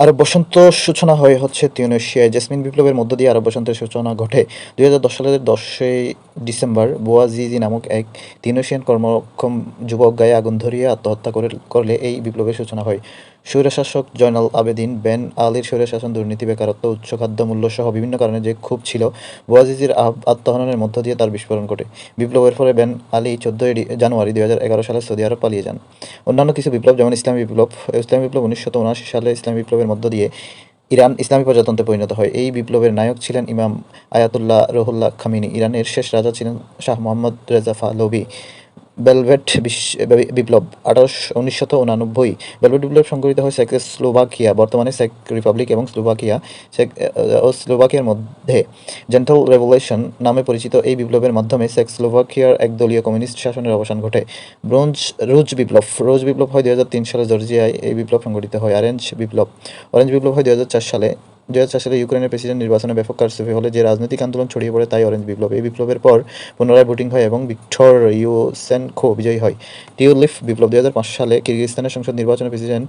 আরব বসন্ত সূচনা হয়ে হচ্ছে তিউনেশিয়ায়। জেসমিন বিপ্লবের মধ্য দিয়ে আরব বসন্তের সূচনা ঘটে। দুই হাজার দশ সালের দশই ডিসেম্বর বোয়াজিজি নামক এক তিউনেশিয়ান কর্মক্ষম যুবক গায়ে আগুন ধরিয়ে আত্মহত্যা করে, করলে এই বিপ্লবের সূচনা হয়। স্বৈরশাসক জয়নাল আবেদিন বেন আলীর স্বৈরশাসন দুর্নীতি, বেকারত্ব, উচ্চ খাদ্য মূল্য সহ বিভিন্ন কারণে যে ক্ষোভ ছিল, বোয়াজিজির আত্মহননের মধ্য দিয়ে তার বিস্ফোরণ ঘটে। বিপ্লবের ফলে বেন আলী চোদ্দই জানুয়ারি দুই হাজার এগারো সালে সৌদি আরব পালিয়ে যান। অন্যান্য কিছু বিপ্লব, যেমন ইসলামী বিপ্লব ইসলামী বিপ্লব উনিশশো উনআশি সালে ইসলামী বিপ্লবের মধ্য দিয়ে ইরান ইসলামী প্রজাতন্ত্রে পরিণত হয়। এই বিপ্লবের নায়ক ছিলেন ইমাম আয়াতুল্লাহ রহুল্লাহ খামিনি। ইরানের শেষ রাজা ছিলেন শাহ মোহাম্মদ রেজাফা পাহলভি বেলভেট বিপ্লব, আঠারোশো উনিশশো উনানব্বই। বেলভেট বিপ্লব সংঘটিত হয় চেক স্লোভাকিয়া, বর্তমানে চেক রিপাবলিক এবং স্লোভাকিয়া। চেক ও, স্লোভাকিয়ার মধ্যে জেন্টাল রেভলিউশন নামে পরিচিত এই বিপ্লবের মাধ্যমে চেক স্লোভাকিয়ার একদলীয় কমিউনিস্ট শাসনের অবসান ঘটে। ব্রোঞ্জ, রুজ বিপ্লব, রোজ বিপ্লব হয় দুই হাজার তিন সালে জর্জিয়ায় এই বিপ্লব সংঘটিত হয়। অরেঞ্জ বিপ্লব অরেঞ্জ বিপ্লব হয় দুই সালে। দুই হাজার সালে ইউক্রেনের প্রেসিডেন্ট নির্বাচনে ব্যাপক কারচুপি হলে যে রাজনৈতিক আন্দোলন ছড়িয়ে পড়ে তাই অরেঞ্জ বিপ্লব। এই বিপ্লবের পর পুনরায় ভোটিং হয় এবং ভিক্টর ইউসেনকো বিজয়ী হয়। টিউলিফ বিপ্লব দু হাজার পাঁচ সালে কিরগিজস্তানের সংসদ নির্বাচনে প্রেসিডেন্ট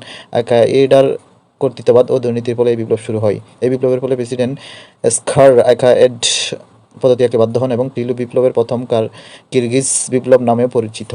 এডার কর্তৃত্ববাদ ও দুর্নীতির ফলে এই বিপ্লব শুরু হয়। এই বিপ্লবের ফলে প্রেসিডেন্ট স্কার এড পদত্যাগকে বাধ্য হন এবং টিলু বিপ্লবের প্রথম কার, কিরগিজ বিপ্লব নামেও পরিচিত।